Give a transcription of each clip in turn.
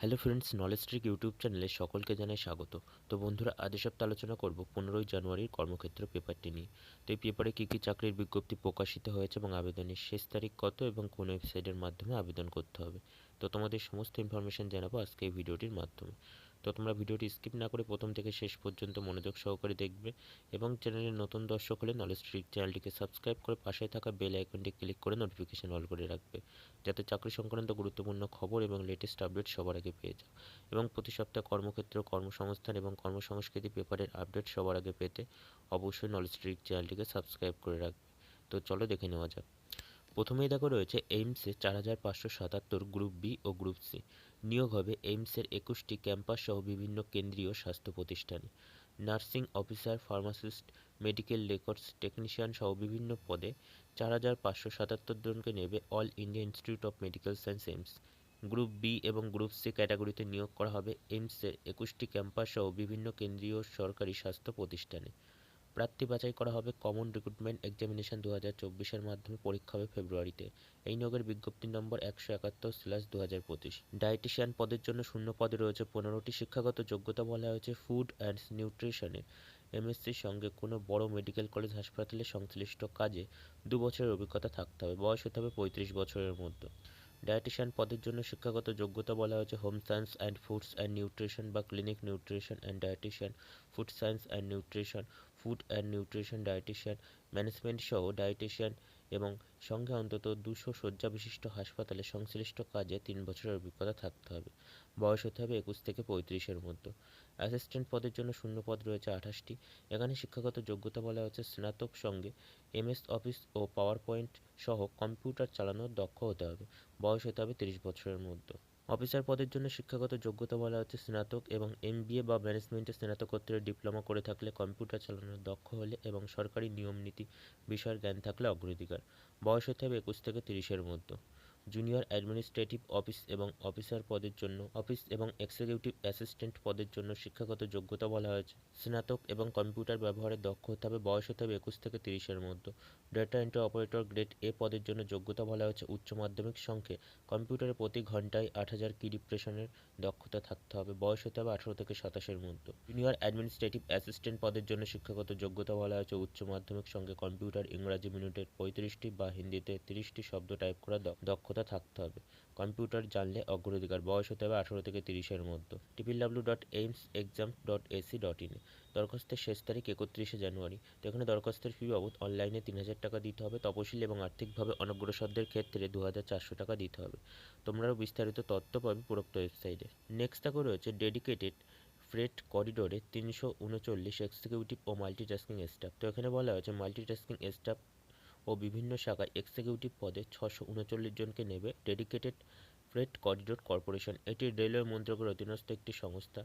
Hello friends knowledge trick YouTube চ্যানেলে সকলকে জানাই স্বাগত। তো বন্ধুরা, আজ সপ্তাহ আলোচনা করব পনেরোই জানুয়ারির কর্মক্ষেত্র পেপারটি নিয়ে। তো এই পেপারে কী কী চাকরির বিজ্ঞপ্তি প্রকাশিত হয়েছে এবং আবেদনের শেষ তারিখ কত এবং কোন ওয়েবসাইটের মাধ্যমে আবেদন করতে হবে? তো তোমাদের সমস্ত ইনফরমেশন জানাব আজকে এই ভিডিওটির মাধ্যমে। তো তোমরা ভিডিওটি স্কিপ না করে প্রথম থেকে শেষ পর্যন্ত মনোযোগ সহকারে দেখবে এবং চ্যানেলের নতুন দর্শক হলে নলেজ ট্রিক চ্যানেলটিকে সাবস্ক্রাইব করে পাশে থাকা বেল আইকনটি ক্লিক করে নোটিফিকেশন অল করে রাখবে। যাতে চাকরি সংক্রান্ত গুরুত্বপূর্ণ খবর এবং লেটেস্ট আপডেট সবার আগে পেয়ে যাও। এবং প্রতি সপ্তাহে কর্মক্ষেত্র, কর্মসংস্থান এবং কর্মসংস্কৃতি পেপারের আপডেট সবার আগে পেতে অবশ্যই নলেজ ট্রিক চ্যানেলটিকে সাবস্ক্রাইব করে রাখবে। তো চলো দেখে নেওয়া যাক। প্রথমেই দেখো রয়েছে এইমসে চার হাজার পাঁচশো সাতাত্তর গ্রুপ বি ও গ্রুপ সি নিয়োগ হবে এইমসের একুশটি ক্যাম্পাস সহ বিভিন্ন কেন্দ্রীয় স্বাস্থ্য প্রতিষ্ঠানে। Nursing officer, pharmacist, medical records technician সহ বিভিন্ন পদে চার হাজার পাঁচশো সাতাত্তর জনকে নেবে All India Institute of Medical Science AIIMS. Group B এবং গ্রুপ সি ক্যাটাগরিতে নিয়োগ করা হবে এইমসের একুশটি ক্যাম্পাস সহ বিভিন্ন কেন্দ্রীয় সরকারি স্বাস্থ্য প্রতিষ্ঠানে। প্রার্থী বাছাই করা হবে কমন রিক্রুটমেন্ট এক্সামিনেশন দু হাজার চব্বিশের মাধ্যমে পরীক্ষা হবে ফেব্রুয়ারিতে। এই নিয়োগের বিজ্ঞপ্তি নম্বর একশো একাত্তর স্ল্যাশ দু হাজার পঁচিশ। ডায়েটিশিয়ান পদের জন্য শূন্য পদে রয়েছে পনেরোটি শিক্ষাগত যোগ্যতা বলা হয়েছে ফুড অ্যান্ড নিউট্রিশনের এমএসসির সঙ্গে কোনো বড় মেডিকেল কলেজ হাসপাতালে সংশ্লিষ্ট কাজে দু বছরের অভিজ্ঞতা থাকতে হবে। বয়স হতে হবে পঁয়ত্রিশ বছরের মধ্যে। ডায়েটিশিয়ান পদের জন্য শিক্ষাগত যোগ্যতা বলা হয়েছে home science and foods and nutrition বা clinic nutrition and dietitian, food science and nutrition. Food and nutrition dietitian management সহ ডায়েটিশিয়ান এবং সঙ্গে অন্তত দুশো শয্যা বিশিষ্ট হাসপাতালে সংশ্লিষ্ট কাজে তিন বছরের অভিজ্ঞতা থাকতে হবে। বয়স হতে হবে একুশ থেকে পঁয়ত্রিশের মধ্যে। অ্যাসিস্ট্যান্ট পদের জন্য শূন্য পদ রয়েছে আঠাশটি। এখানে শিক্ষাগত যোগ্যতা বলা হচ্ছে স্নাতক সঙ্গে এমএস অফিস ও পাওয়ার পয়েন্ট সহ কম্পিউটার চালানোর দক্ষ হতে হবে। বয়স হতে হবে তিরিশ বছরের মধ্যে। অফিসার পদের জন্য শিক্ষাগত যোগ্যতা বলা হচ্ছে স্নাতক এবং এমবিএ বা ম্যানেজমেন্টে স্নাতকোত্তরের ডিপ্লোমা করে থাকলে কম্পিউটার চালানোর দক্ষ হলে এবং সরকারি নিয়ম নীতি বিষয়ের জ্ঞান থাকলে অগ্রাধিকার। বয়স হতে হবে একুশ থেকে তিরিশের মধ্যে। জুনিয়র অ্যাডমিনিস্ট্রেটিভ অফিস এবং অফিসার পদের জন্য অফিস এবং এক্সিকিউটিভ অ্যাসিস্ট্যান্ট পদের জন্য শিক্ষাগত যোগ্যতা বলা হয়েছে। স্নাতক এবং কম্পিউটার ব্যবহারে দক্ষ হতে হবে, বয়স হতে হবে একুশ থেকে তিরিশের মধ্যে। Data entry operator grade A পদের জন্য যোগ্যতা বলা হয়েছে উচ্চ মাধ্যমিক সঙ্গে কম্পিউটারে প্রতি ঘন্টায় আট হাজার কি ডিপ্রেশনের দক্ষতা থাকতে হবে, বয়স হতে হবে আঠারো থেকে সাতাশের মধ্যে। জুনিয়র অ্যাডমিনিস্ট্রেটিভ অ্যাসিস্ট্যান্ট পদের জন্য শিক্ষাগত যোগ্যতা বলা হয়েছে উচ্চ মাধ্যমিক সঙ্গে কম্পিউটার ইংরাজি মিনিটের পঁয়ত্রিশটি বা হিন্দিতে তিরিশটি শব্দ টাইপ করা দক্ষতা থাকতে হবে। কম্পিউটার জানলে অগ্রাধিকার, বয়স হতে হবে আঠারো থেকে তিরিশের মধ্যে। Triple W dot AIIMS exam dot AC dot in দরখাস্তের শেষ তারিখ একত্রিশে জানুয়ারি। তো এখানে দরখাস্তের ফি বাবদ অনলাইনে তিন হাজার টাকা দিতে হবে তপশিল এবং আর্থিকভাবে অনগ্রসরদের ক্ষেত্রে দু হাজার চারশো টাকা দিতে হবে। তোমরাও বিস্তারিত তথ্য পাবে উপরোক্ত ওয়েবসাইটে নেক্সট থাকো রয়েছে ডেডিকেটেড ফ্রেট করিডোরে তিনশো উনচল্লিশ এক্সিকিউটিভ ও মাল্টিটাস্কিং স্টাফ তো এখানে বলা হয়েছে মাল্টিটাস্কিং স্টাফ ও বিভিন্ন শাখায় এক্সিকিউটিভ পদে ছশো উনচল্লিশ জনকে নেবে ডেডিকেটেড ফ্রেট করিডোর কর্পোরেশন এটি রেলওয়ে মন্ত্রকের অধীনস্থ একটি সংস্থা।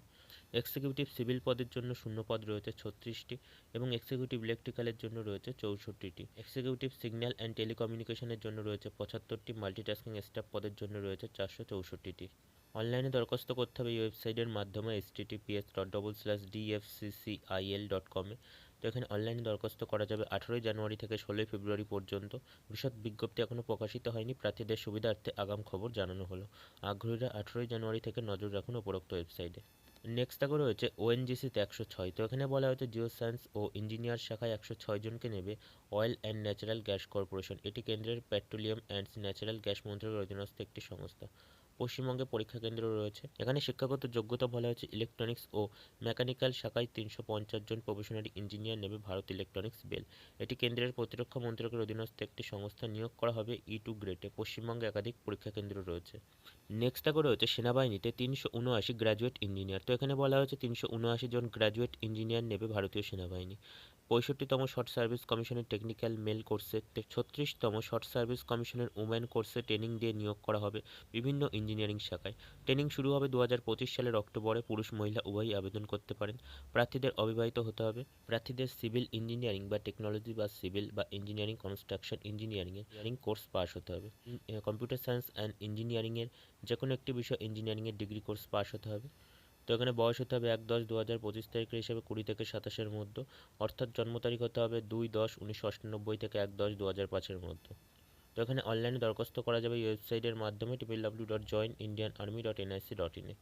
এক্সিকিউটিভ সিভিল পদের জন্য শূন্য পদ রয়েছে ছত্রিশটি এবং এক্সিকিউটিভ ইলেকট্রিক্যালের জন্য রয়েছে চৌষট্টিটি। এক্সিকিউটিভ সিগন্যাল অ্যান্ড টেলিকমিউনিকেশনের জন্য রয়েছে পঁচাত্তরটি। মাল্টিটাস্কিং স্টাফ পদের জন্য রয়েছে চারশো চৌষট্টিটি। অনলাইনে দরখাস্ত করতে হবে এই ওয়েবসাইটের মাধ্যমে S dot double slash DFCCIL dot কমে তো এখানে অনলাইনে দরখাস্ত করা যাবে আঠারোই জানুয়ারি থেকে ষোলোই ফেব্রুয়ারি পর্যন্ত। বিশদ বিজ্ঞপ্তি এখনও প্রকাশিত হয়নি, প্রার্থীদের সুবিধার্থে আগাম খবর জানানো হলো। আগ্রহীরা আঠারোই জানুয়ারি থেকে নজর রাখুন উপরোক্ত ওয়েবসাইটে নেক্সট দেখো রয়েছে ওএনজিসিতে একশো ছয়। তো এখানে বলা হয়েছে জিও সায়েন্স ও ইঞ্জিনিয়ার শাখায় একশো ছয় জনকে নেবে Oil and Natural Gas Corporation এটি কেন্দ্রের পেট্রোলিয়াম অ্যান্ড ন্যাচারাল গ্যাস মন্ত্রকের অধীনস্থ একটি সংস্থা। পশ্চিমবঙ্গে পরীক্ষা কেন্দ্র রয়েছে। এখানে শিক্ষাগত যোগ্যতা বলা হয়েছে ইলেকট্রনিক্স ও মেকানিক্যাল শাখায় তিনশো পঞ্চাশ জন প্রফেশনারি ইঞ্জিনিয়ার নেবে ভারত ইলেকট্রনিক্স বেল এটি কেন্দ্রের প্রতিরক্ষা মন্ত্রকের অধীনস্থ একটি সংস্থা নিয়োগ করা হবে ই টু গ্রেডে পশ্চিমবঙ্গে একাধিক পরীক্ষা কেন্দ্র রয়েছে। নেক্সট আগে রয়েছে সেনাবাহিনীতে তিনশো উনআশি গ্র্যাজুয়েট ইঞ্জিনিয়ার তো এখানে বলা হয়েছে তিনশো উনআশি জন গ্র্যাজুয়েট ইঞ্জিনিয়ার নেবে ভারতীয় সেনাবাহিনী। পঁয়ষট্টিতম শর্ট সার্ভিস কমিশনের টেকনিক্যাল মেল কোর্সে ছত্রিশতম শর্ট সার্ভিস কমিশনের উমেন কোর্সে ট্রেনিং দিয়ে নিয়োগ করা হবে বিভিন্ন ইঞ্জিনিয়ারিং শাখায়। ট্রেনিং শুরু হবে দু সালের অক্টোবরে। পুরুষ, মহিলা উভয়ই আবেদন করতে পারেন। প্রার্থীদের অবিবাহিত হতে হবে। প্রার্থীদের সিভিল ইঞ্জিনিয়ারিং বা টেকনোলজি বা সিভিল বা engineering construction engineering engineering course pass হতে হবে। কম্পিউটার সায়েন্স অ্যান্ড ইঞ্জিনিয়ারিংয়ের যে কোনো একটি বিষয় ইঞ্জিনিয়ারিংয়ের ডিগ্রি কোর্স পাস হতে হবে। তো এখানে বয়স হতে হবে এক দশ দু হাজার পঁচিশ তারিখের হিসাবে কুড়ি থেকে সাতাশের মধ্যে। অর্থাৎ জন্ম তারিখ হতে হবে দুই দশ উনিশশো অষ্টানব্বই থেকে এক দশ দু হাজার পাঁচের মধ্যে। তো এখানে অনলাইনে দরখাস্ত করা যাবে এই ওয়েবসাইটের মাধ্যমে triple W dot join Indian army dot NIC dot ইনে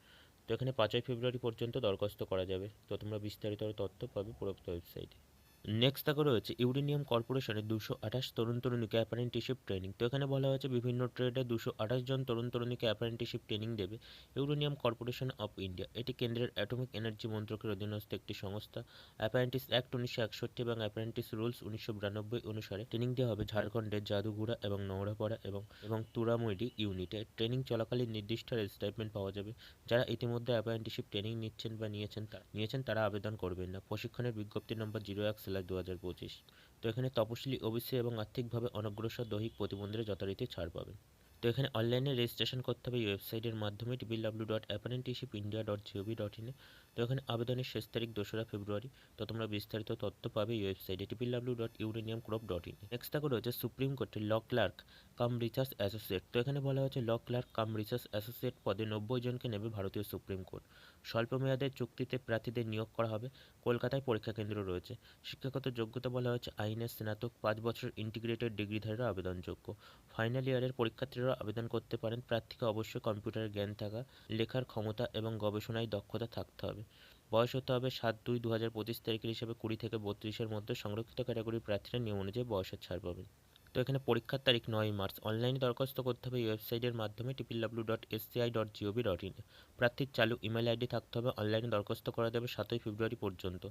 তো এখানে পাঁচই ফেব্রুয়ারি পর্যন্ত দরখাস্ত করা যাবে। তো তোমরা বিস্তারিত তথ্য পাবে উপরোক্ত ওয়েবসাইটে। নেক্সট দেখো রয়েছে ইউরেনিয়াম কর্পোরেশনের দুশো আঠাশ তরুণ তরুণীকে অ্যাপারেন্টিশিপ ট্রেনিং তো এখানে বলা হয়েছে বিভিন্ন ট্রেডে দুশো আঠাশ জন তরুণ তরুণীকে অ্যাপারেন্টিশিপ ট্রেনিং দেবে ইউরেনিয়াম কর্পোরেশন অফ ইন্ডিয়া এটি কেন্দ্রের অ্যাটমিক এনার্জি মন্ত্রকের অধীনস্থ একটি সংস্থা। অ্যাপারেন্টিস অ্যাক্ট উনিশশো একষট্টি এবং অ্যাপারেন্টিস রুলস উনিশশো বিরানব্বই অনুসারে ট্রেনিং দেওয়া হবে ঝাড়খণ্ডের জাদুগুড়া এবং নওড়াপাড়া এবং এবং তুরামুইডি ইউনিটে ট্রেনিং চলাকালীন নির্দিষ্ট স্টাইপমেন্ট পাওয়া যাবে। যারা ইতিমধ্যে অ্যাপারেন্টিসিপ ট্রেনিং নিচ্ছেন বা নিয়েছেন নিয়েছেন তারা আবেদন করবেন না। প্রশিক্ষণের বিজ্ঞপ্তি নম্বর জিরো এক স্ল্যাশ দু হাজার পঁচিশ। তো এখানে তপশিলি, ওবিসি এবং আর্থিকভাবে অনগ্রসর দৈহিক প্রতিবন্ধীরা যথারীতি ছাড় পাবেন। তো এখানে অনলাইনে রেজিস্ট্রেশন করতে হবে ওয়েবসাইটের মাধ্যমে triple W dot apprenticeship India dot GOV dot ইনে তো এখানে আবেদনের শেষ তারিখ দোসরা ফেব্রুয়ারি। তো তোমরা বিস্তারিত তথ্য পাবে ওয়েবসাইটে triple W dot uranium corp dot in next থাকো রয়েছে সুপ্রিম কোর্টের law clerk cum research associate তো এখানে বলা হয়েছে law clerk cum research associate পদে নব্বই জনকে নেবে ভারতীয় সুপ্রিম কোর্ট স্বল্প মেয়াদের চুক্তিতে প্রার্থীদের নিয়োগ করা হবে। কলকাতায় পরীক্ষা কেন্দ্র রয়েছে। শিক্ষাগত যোগ্যতা বলা হয়েছে আইনের স্নাতক, পাঁচ বছর ইন্টিগ্রেটেড ডিগ্রিধারীরা আবেদনযোগ্য। ফাইনাল ইয়ারের পরীক্ষার্থীরা আবেদন করতে পারেন। প্রার্থীকে অবশ্যই কম্পিউটারের জ্ঞান থাকা, লেখার ক্ষমতা এবং গবেষণায় দক্ষতা থাকতে হবে। বয়স হতে হবে সাত দুই দু হাজার পঁচিশ তারিখের হিসেবে কুড়ি থেকে বত্রিশের মধ্যে সংরক্ষিত ক্যাটাগরির প্রার্থীরা নিয়ম অনুযায়ী বয়সের ছাড় পাবেন। তো এখানে পরীক্ষার তারিখ নয় মার্চ। অনলাইনে দরখাস্ত করতে হবে ওয়েবসাইটের মাধ্যমে triple W dot SCI dot GOV dot in. প্রার্থীর চালু ইমেল আইডি থাকতে হবে। অনলাইনে দরখাস্ত করা যাবে সাতই ফেব্রুয়ারি পর্যন্ত।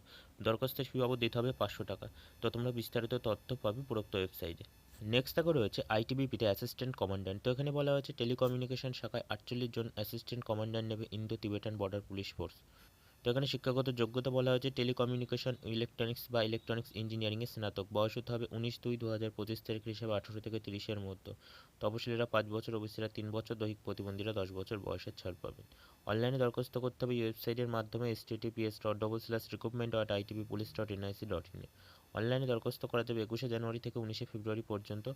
দরখাস্তের ফি বাবদ দিতে হবে পাঁচশো টাকা। তো তোমরা বিস্তারিত তথ্য পাবে উপরোক্ত ওয়েবসাইটে। নেক্সট থাকা রয়েছে আইটিবিপিতে অ্যাসিস্ট্যান্ট কমান্ড্যান্ট তো এখানে বলা হয়েছে টেলিকমিউনিকেশন শাখায় আটচল্লিশ জন অ্যাসিস্ট্যান্ট কমান্ড্যান্ট নেবে Indo Tibetan Border Police Force তো এখানে শিক্ষাগত যোগ্যতা বলা হয়েছে টেলিকমিউনিকেশন ইলেকট্রনিক্স বা ইলেকট্রনিক্স ইঞ্জিনিয়ারিংয়ে স্নাতক। বয়স হতে হবে উনিশ দুই দু হাজার পঁচিশ তারিখ হিসেবে আঠারো থেকে তিরিশের মধ্যে। তপশিলীরা পাঁচ বছর, ওবিসিরা তিন বছর, দৈহিক প্রতিবন্ধীরা দশ বছর বয়সের ছাড় পাবেন। অনলাইনে দরখাস্ত করতে হবে। ওয়েবসাইটের মাধ্যমে S TTPS dot double slash recruitment dot ITP police dot NIC dot ইনে অনলাইনে দরখাস্ত করা যাবে একুশে জানুয়ারি থেকে উনিশে ফেব্রুয়ারি পর্যন্ত।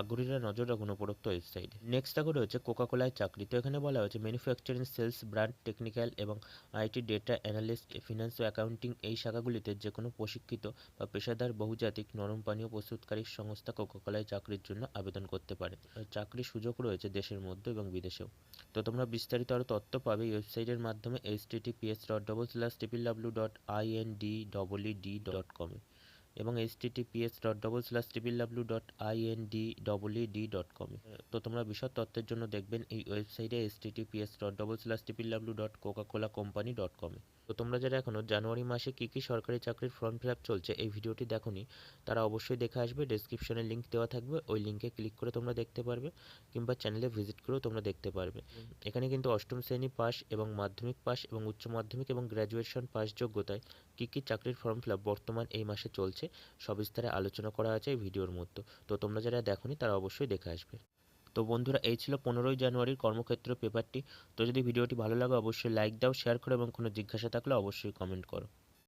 আগ্রহীরা নজর রাখুন উপরোক্ত ওয়েবসাইটে। নেক্সট আগে রয়েছে কোকাকোলায় চাকরি। তো এখানে বলা হয়েছে ম্যানুফ্যাকচারিং সেলস ব্র্যান্ড টেকনিক্যাল এবং আইটি ডেটা অ্যানালিস্ট ফিনান্স ও অ্যাকাউন্টিং এই শাখাগুলিতে যে কোনো প্রশিক্ষিত বা পেশাদার বহুজাতিক নরম পানীয় প্রস্তুতকারী সংস্থা কোকাকোলায় চাকরির জন্য আবেদন করতে পারে। চাকরির সুযোগ রয়েছে দেশের মধ্যে এবং বিদেশেও। তো তোমরা বিস্তারিত আরও তথ্য পাবে ওয়েবসাইটের মাধ্যমে H TTPS dot double slash triple W dot I N D double E D dot কমে এবং H TTPS dot double slash triple W dot I N D double D dot com তো তোমরা বিশদ তথ্যের জন্য দেখবেন এই ওয়েবসাইটে H TTPS dot double slash triple W dot Coca Cola company dot কমে তো তোমরা যারা এখনও জানুয়ারি মাসে কী কী সরকারি চাকরির ফর্ম ফিল আপ চলছে এই ভিডিওটি দেখোনি তারা অবশ্যই দেখে আসবে ডেসক্রিপশনে লিঙ্ক দেওয়া থাকবে ওই লিঙ্কে ক্লিক করে তোমরা দেখতে পারবে কিংবা চ্যানেলে ভিজিট করেও তোমরা দেখতে পারবে। এখানে কিন্তু অষ্টম শ্রেণি পাস এবং মাধ্যমিক পাস এবং উচ্চ মাধ্যমিক এবং গ্র্যাজুয়েশন পাস যোগ্যতায় কী কী চাকরির ফর্ম ফিল আপ বর্তমান এই মাসে চলছে সবিস্তারে আলোচনা করা আছে এই ভিডিওর মধ্যে। তো তোমরা যারা দেখোনি তারা অবশ্যই দেখে আসবে। তো বন্ধুরা, এই ছিল পনেরোই জানুয়ারির কর্মক্ষেত্র পেপারটি তো যদি ভিডিওটি ভালো লাগে, অবশ্যই লাইক দাও শেয়ার করো এবং কোনো জিজ্ঞাসা থাকলে অবশ্যই কমেন্ট করো।